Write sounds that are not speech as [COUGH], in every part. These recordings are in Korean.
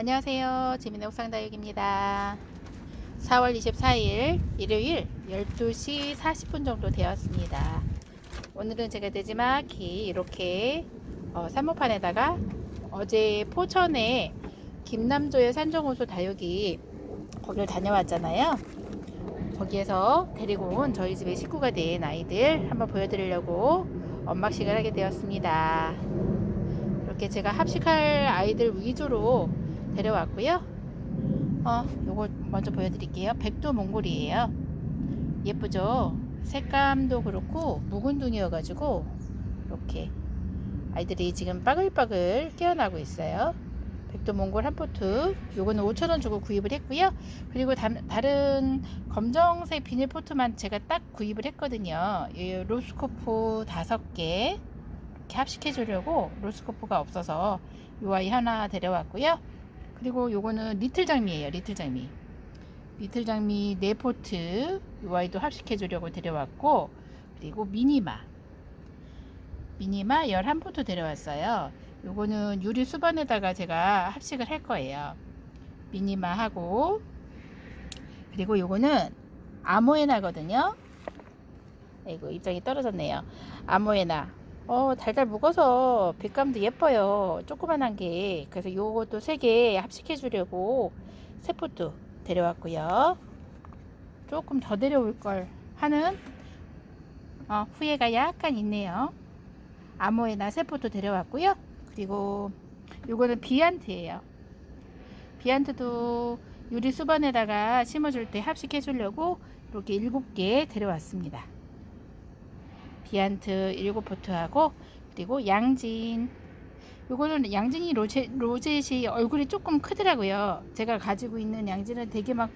안녕하세요. 지민의 옥상다육입니다. 4월 24일 일요일 12시 40분 정도 되었습니다. 오늘은 제가 대지막히 이렇게 어, 사모판에다가 어제 포천에 김남조의 산정호수 다육이 거기를 다녀왔잖아요. 거기에서 데리고 온 저희 집의 식구가 된 아이들 한번 보여드리려고 언박싱을 하게 되었습니다. 이렇게 제가 합식할 아이들 위주로 데려왔고요. 어, 요거 먼저 보여드릴게요. 백도 몽골이에요. 예쁘죠? 색감도 그렇고 묵은 둥이어가지고 이렇게 아이들이 지금 빠글빠글 깨어나고 있어요. 백도 몽골 한 포트. 요거는 5,000원 주고 구입을 했고요. 그리고 다, 다른 검정색 비닐 포트만 제가 딱 구입을 했거든요. 이 로스코프 다섯 개 이렇게 합식해 주려고 로스코프가 없어서 요 아이 하나 데려왔고요. 그리고 요거는 리틀 장미예요. 리틀 장미. 리틀 장미 네 포트 요 아이도 합식해 주려고 데려왔고 그리고 미니마 미니마 11포트 데려왔어요. 요거는 유리 수건에다가 제가 합식을 할 거예요. 미니마 하고 그리고 요거는 아모에나거든요. 아이고 입장이 떨어졌네요. 아모에나 어 달달 묵어서 빛감도 예뻐요. 조그만한 게 그래서 요것도 세 개 합식해 주려고 세 포트 데려왔고요. 조금 더 데려올 걸 하는 어, 후회가 약간 있네요. 아모에나 세 포트 데려왔고요. 그리고 요거는 비안트예요. 비안트도 유리 수반에다가 심어줄 때 합식해 주려고 이렇게 일곱 개 데려왔습니다. 비안트 일곱 포트하고 그리고 양진 요거는 양진이 로제, 로zet이 얼굴이 조금 크더라고요. 제가 가지고 있는 양진은 되게 막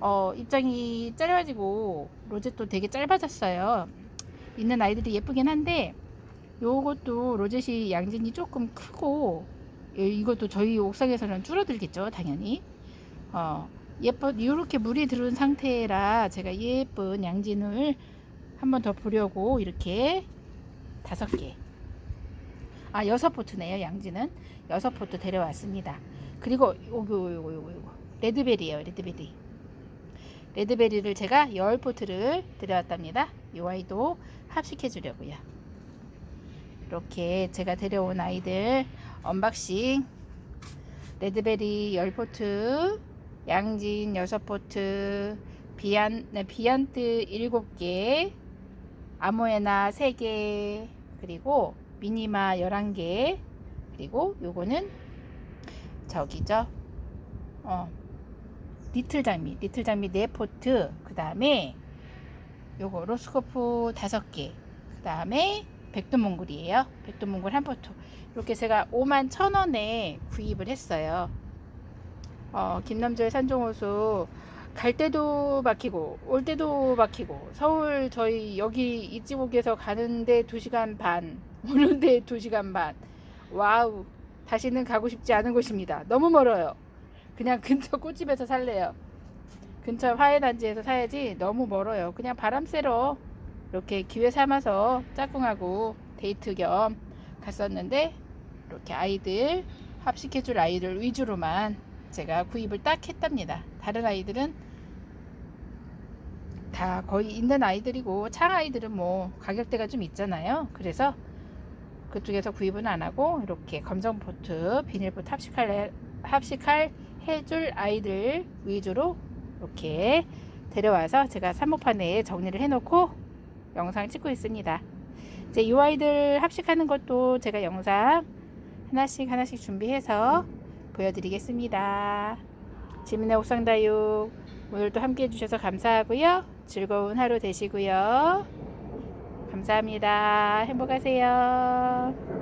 어, 입장이 짧아지고 로zet도 되게 짧아졌어요. 있는 아이들이 예쁘긴 한데 요것도 로zet이 양진이 조금 크고 예, 이것도 저희 옥상에서는 줄어들겠죠 당연히 어 예뻐 이렇게 물이 들어온 상태라 제가 예쁜 양진을 한 번 더 보려고 이렇게 다섯 개. 아 여섯 포트네요 양진은 여섯 포트 데려왔습니다. 그리고 요거 요거 요거 요거 레드베리예요 레드베리. 레드베리를 제가 열 포트를 데려왔답니다. 이 아이도 합식해 주려고요. 이렇게 제가 데려온 아이들 언박싱. 레드베리 10포트 양진 6포트 비안, 네, 비안트 7개 아모에나 3개 그리고 미니마 11개 그리고 요거는 저기죠 어 리틀 장미 리틀 장미 4포트 그 다음에 요거 로스코프 5개 그 다음에 백두몽골이에요. 백두몽골 한 포트. 이렇게 제가 5만 천 원에 구입을 했어요. 어, 김남조의 산종호수 갈 때도 막히고 올 때도 막히고 서울 저희 여기 이지옥에서 가는데 2시간 반 [LAUGHS] 오는데 2시간 반 와우 다시는 가고 싶지 않은 곳입니다. 너무 멀어요. 그냥 [LAUGHS] 근처 꽃집에서 살래요. 근처 화해단지에서 사야지 너무 멀어요. 그냥 바람 쐬러 이렇게 기회 삼아서 짝꿍하고 데이트 겸 갔었는데 이렇게 아이들 합식해줄 아이들 위주로만 제가 구입을 딱 했답니다. 다른 아이들은 다 거의 있는 아이들이고 창 아이들은 뭐 가격대가 좀 있잖아요. 그래서 그쪽에서 구입은 안 하고 이렇게 검정 포트 비닐포트 합식할 합식할 해줄 아이들 위주로 이렇게 데려와서 제가 사모판에 정리를 해놓고 영상 찍고 있습니다. 이제 이 아이들 합식하는 것도 제가 영상 하나씩 하나씩 준비해서 보여드리겠습니다. 지민의 옥상다육 오늘도 함께 해주셔서 감사하고요. 즐거운 하루 되시고요. 감사합니다. 행복하세요.